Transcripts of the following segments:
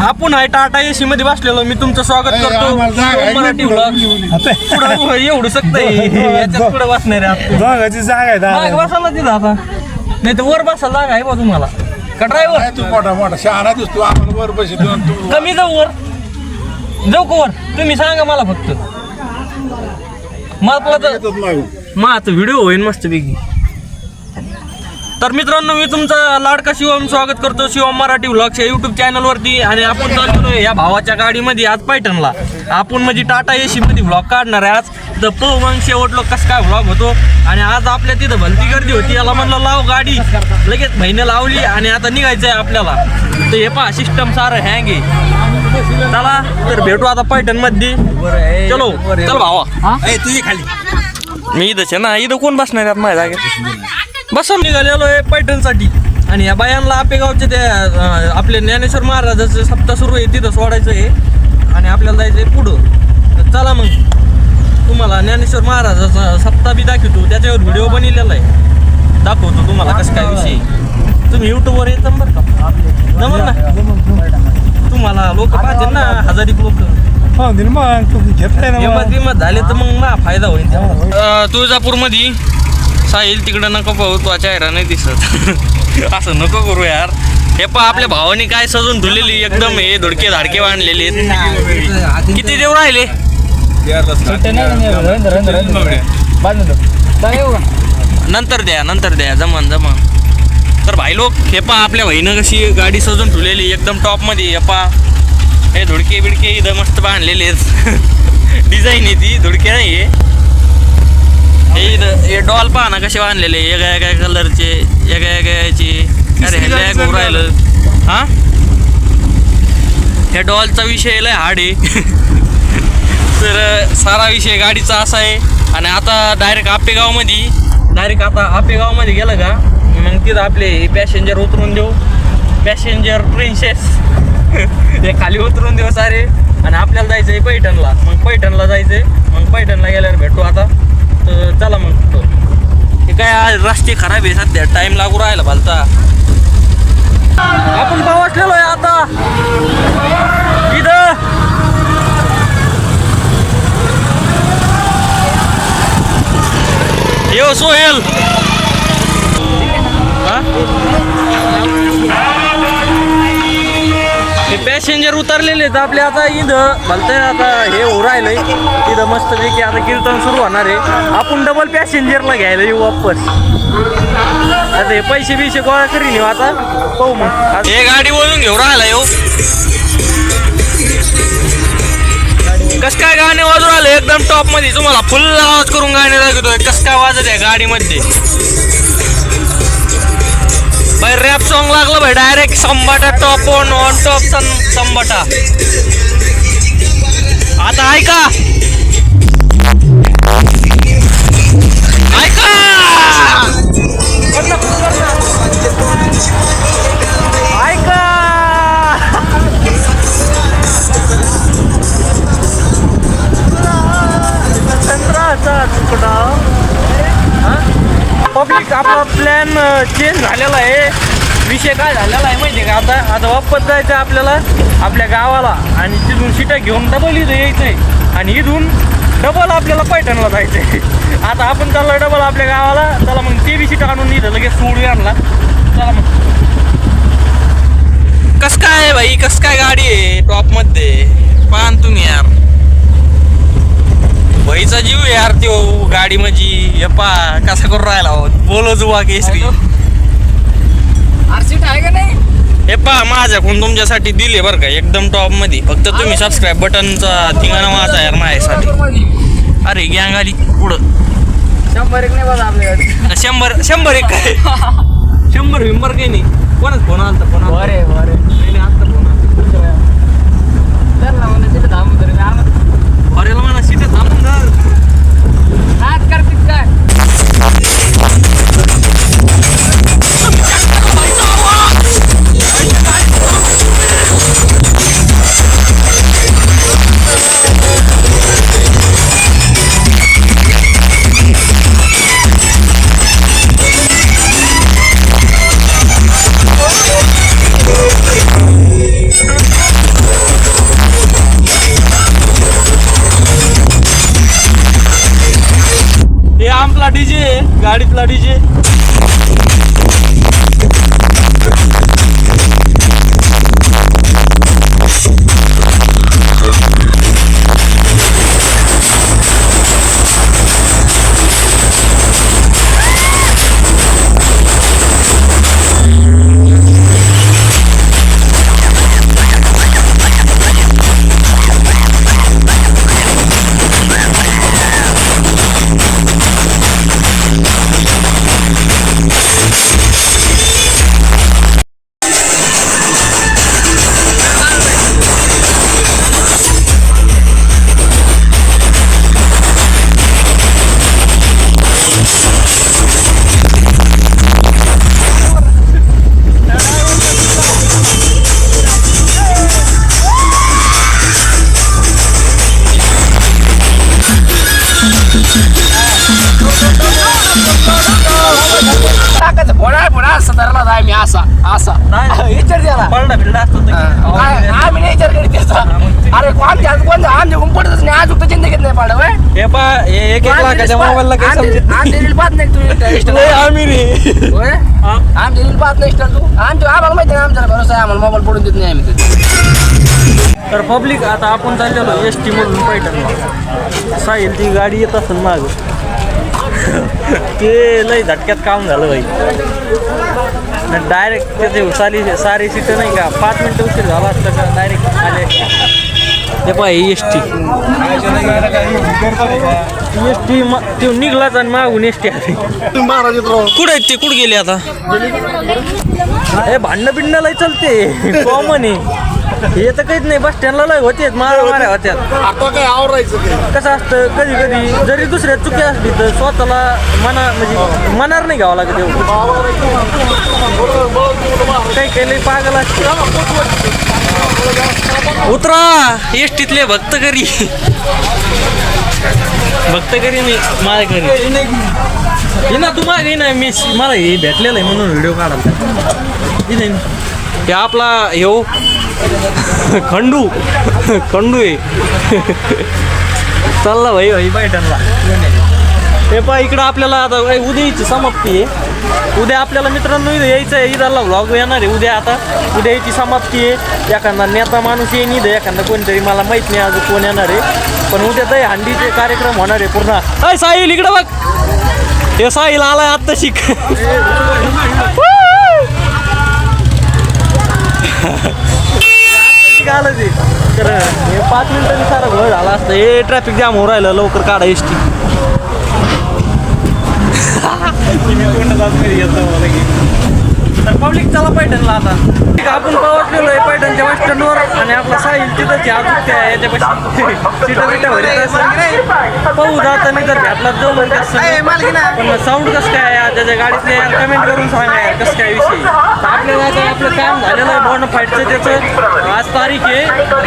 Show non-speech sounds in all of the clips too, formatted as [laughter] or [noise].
आपण आहे टाटा एसी मध्ये बसलेलो मी तुमचं स्वागत करतो. मराठी vlog. पुढं हो, एवढं सकत याच्यात पुढे बसणार आहे आपण. जागा आहे. बसायला तिथं आता. नाही तर वर बसायला जागा आहे बा तुम्हाला. का ड्रायव्हर तू मोठा मोठा शहाणा दिसतो. आम्हाला वर तू कमी जाऊ वर. जाऊ का वर? तुम्ही सांगा मला फक्त. मला तर. मग आता व्हिडिओ होईल मस्त पैकी तर मित्रांनो मी तुमचा लाडका शिवम स्वागत करतो. शिवम मराठी व्लॉग्स या युट्यूब चॅनलवरती आणि आपण चाललो या भावाच्या गाडीमध्ये आज पैठणला. आपण म्हणजे टाटा एसी मध्ये व्लॉग काढणार आहे आज. तर पाहू मग शेवट लोक कसं काय व्लॉग होतो? आणि आज आपल्या तिथं भलती गर्दी होती. याला म्हणलं लाव गाडी. लगेच महिने लावली आणि आता निघायचं आहे आपल्याला. तर हे पहा सिस्टम सारं हँग आहे. चला तर भेटू आता पैठणमध्ये चलो चल भावा. तुझी खाली. मी इथंच आहे ना इथं कोण बसणार आहेत माझ्या जागेत? बसून निघालेलो आहे पैठणसाठी. आणि या बायांना आपेगावचे ते आपले ज्ञानेश्वर महाराजाचं सप्ताह सुरू आहे तिथं सोडायचं आहे. आणि आपल्याला जायचं आहे पुढं. तर चला मग. तुम्हाला ज्ञानेश्वर महाराजाचा सप्ताह बी दाखवतो. त्याच्यावर व्हिडिओ बनवलेला आहे. दाखवतो तुम्हाला कसं काय विषय. तुम्ही युट्यूबवर येतं बरं का. जमल ना. तुम्हाला लोक पाहतील ना हजारिक लोक. हो मग. ना झाले तर मग मला फायदा होईल. तुळजापूरमध्ये साहिल तिकडं नको पाहू तो चेहरा नाही दिसत. [laughs] असं नको करू यार. हे पहा आपल्या भावानी काय सजून धुलेली एकदम हे धुडके धाडके बांधलेले किती देऊ राहिले? नंतर द्या नंतर द्या जमान जमान. तर भाई लोक हे पहा आपल्या बहिणं कशी गाडी सजून ठेवलेली एकदम टॉपमध्ये हे पहा हे धुडके बिडके इथं मस्त बांधलेले आहेत. [laughs] डिझाईन आहे ती धुडके नाही आहे. हे इथं हे डॉल पहा ना कसे बांधलेले एका एका कलरचे एका एका याची. अरे हे लॅग होऊन राहिलं. हा? ह्या डॉलचा विषय लय हार्ड आहे. [laughs] तर सारा विषय गाडीचा असा आहे. आणि आता डायरेक्ट आपेगावमध्ये डायरेक्ट आता आपेगावमध्ये गेलं का? मग तिथं आपले पॅसेंजर उतरून देऊ. पॅसेंजर प्रिन्सेस हे खाली उतरून देऊ सारे. आणि आपल्याला जायचं आहे पैठणला. मग पैठणला जायचं आहे मग पैठणला गेल्यावर भेटू आता. तर चला मग हे काय रस्ते खराब आहे सध्या. टाइम लागू राहिला भलता. आपण पावसलेलो आहे आता. इथं. यो सोहेल. उतरलेले आहेत. आपले आता इथं भलते आता हे हो राहिलंय. इथं मस्त पैकी आता कीर्तन सुरू होणार आहे. आपण डबल पॅसेंजरला घ्यायला येऊ वापस. आता हे पैसे बिशे गोळा करीन येऊ आता. पाहू मग. हे गाडी वळून घेऊ राहिला येऊ. कस काय गाणे वाजू राहिले? एकदम टॉपमध्ये. तुम्हाला फुल आवाज करून गाणे दाखवतोय. कस काय वाजत आहे गाडीमध्ये? रॅप सॉन्ग लागलं भाई direct संबाटा top on on top सन संबाटा आता ऐका. ऐका. पब्लिक आपला प्लॅन चेंज uh, झालेला आहे. विषय काय झालेला आहे माहिती का? आता आता वापस जायचं आपल्याला आपल्या गावाला आणि तिथून सीटा घेऊन डबल इथं यायचं आहे आणि इथून डबल आपल्याला पैठणला जायचं आहे [laughs] आता आपण चाललो डबल आपल्या गावाला. चला मग ते बी आणून इथं लगेच सोडू आणला चला मग. कस काय आहे भाई? कस काय गाडी आहे टॉपमध्ये पाहन तुम्ही यार. भाईचा जीव यार त्यो. गाडी म्हणजे हे पा कसा करून राहिला हो? बोलो जुवा केसरी. आरसीट आहे का नाही? हे पा माझ्याकडून तुमच्यासाठी दिले बरं का एकदम टॉपमध्ये. फक्त तुम्ही सबस्क्राईब बटनचा ठिकाणा माझा यार माझ्यासाठी. अरे गँग आली पुढं. शंभर एक नाही बघा आपल्याकडे. शंभर शंभर एक काय? [laughs] शंभर विंबर काही नाही. कोणाच फोन आलता फोन? बरे बरे. गाडीतला डीजे गाडीतला डीजे. असा असा [laughs] विचार त्याला. पडला बिलडा असतो तर की. आम्ही नाही विचार करीत त्याचा. अरे कोण त्याचं कोण आमच्या पडतच नाही. आज जिंदगीत नाही हे पा हे एक एक लाखाच्या मोबाईलला काही समजत पाहत नाही तू नाही. आम्ही रे. होय? आमचे रील पाहत नाही तू. आमच्या आम्हाला माहिती नाही आमचा भरोसा आहे. आम्हाला मोबाईल पडून देत नाही आम्ही ते. तर पब्लिक आता आपण चाललेलो एस टी मधून पैठणला. साहिल ती गाडी येत असेल माग. [laughs] ते लय झटक्यात काम झालं भाई डायरेक्ट त्याचे सारी सारी सीट नाही का? पाच मिनटं उशीर झाला असतं का? डायरेक्ट आले. ते पाय एस टी एस टी तो निघलाच आणि मागून एस टी आली. कुठे आहेत ते? कुठे गेले आता? हे भांडणं बिंडणं चालते. कॉमन आहे. हे तर काहीच नाही बस स्टँडला लय होतेच मारा माऱ्या होत्यात आता काय आवरायचं ते? कसं असतं कधी कधी जरी दुसऱ्या चुकी असली तर स्वतःला मना म्हणजे मनावर नाही घ्यावं लागत एवढं. काही काही लय पागल असते. उतरा! एस टीतले भक्त करी भक्त करी नाही माझ्या घरी हे ना तू मागे ना मी मला हे भेटलेलं आहे म्हणून व्हिडिओ काढायला. हे नाही हे आपला ह्यो खंडू. खंडू आहे. चालला भाई भाई बैठणला हे पहा इकडं आपल्याला आता उद्याची समाप्ती आहे. उद्या आपल्याला मित्रांनो इथं यायचं आहे. इथला व्लॉग येणार आहे उद्या आता. उद्या याची समाप्ती आहे. एखादा नेता माणूस येईन इथं. एखादा कोणतरी मला माहीत नाही अजून कोण येणार आहे. पण उद्या तर हंडीचे कार्यक्रम होणार आहे पूर्ण. अय साहिल इकडं बघ. हे साहिल आलाय आत्ता शिक आलं ते तर हे पाच मिनिटांनी सारा झाला असतं. हे ट्रॅफिक जाम हो राहिलं. लवकर काढा एस टी [laughs] तर पब्लिक चला पैठणला आता. आहे, आपण पोहोचलेलो आहे पैठणच्या बस स्टँडवर आणि आपला साहिल तिथंच आहे याच्यापाशी सीटा बिटा भरीत असेल. पाहू जाताना जर भेटला जाऊ. पण साऊंड कसं काय आहे? त्याच्या गाडीतले कमेंट करून सांगा यार कसं काय विषय तर आपल्याला आता आपलं काम झालेलं आहे बॉन फाईटचं त्याचं. आज तारीख आहे.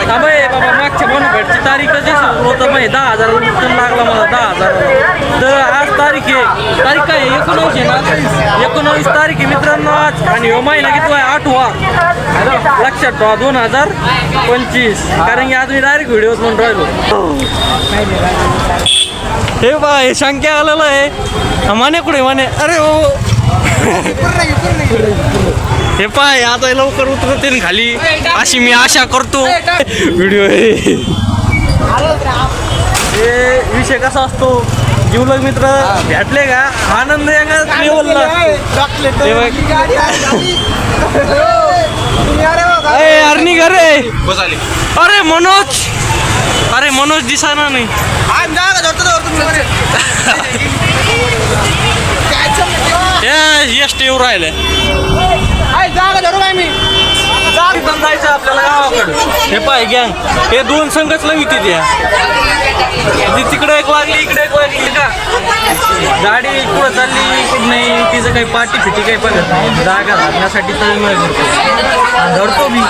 थांबा हे बाबा मागच्या बॉन फाईटची तारीख कशी सुरू होतं दहा हजार लागला मला दहा हजार. तर आज तारीख आहे. तारीख काय आहे? एकोणावीस आहे ना? एकोणावीस तारीख आहे मित्रांनो आज. आणि हो महिना किती आहे? आठवा. लक्षात ठेवा दोन हजार पंचवीस. कारण की आज मी डायरेक्ट व्हिडिओ म्हणून राहिलो. हे बा हे शंक्या आलेलं आहे. माने कुठे माने? अरे हो. हे पाय आता लवकर उतरते खाली. अशी मी आशा करतो. व्हिडिओ हे विषय कसा असतो? जीवलग मित्र भेटले का? आनंद हे अर्नी घरे. अरे मनोज. अरे मनोज दिसाना नाही. [laughs] एस टी येऊ राहिले. आपल्याला गावाकडे. हे पाय गँग. हे दोन संघच लविते त्या. ती तिकडे एक लागली इकडे एक लागली का गाडी कुठं चालली कुठं नाही तिचं काही पाठी फिटी काही बघत नाही. जागा धरण्यासाठी तर धरतो मी.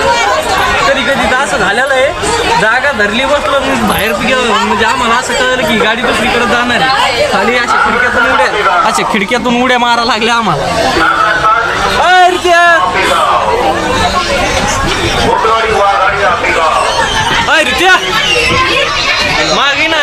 कधी कधी तर असं झालेलं आहे जागा धरली बसलो मी बाहेर गेलो म्हणजे आम्हाला असं कळलं की गाडी दुसरीकडे जाणार आहे. खाली अशा खिडक्यातून उड्या अशा खिडक्यातून उड्या मारा लागल्या आम्हाला. अरे dia ya. Marina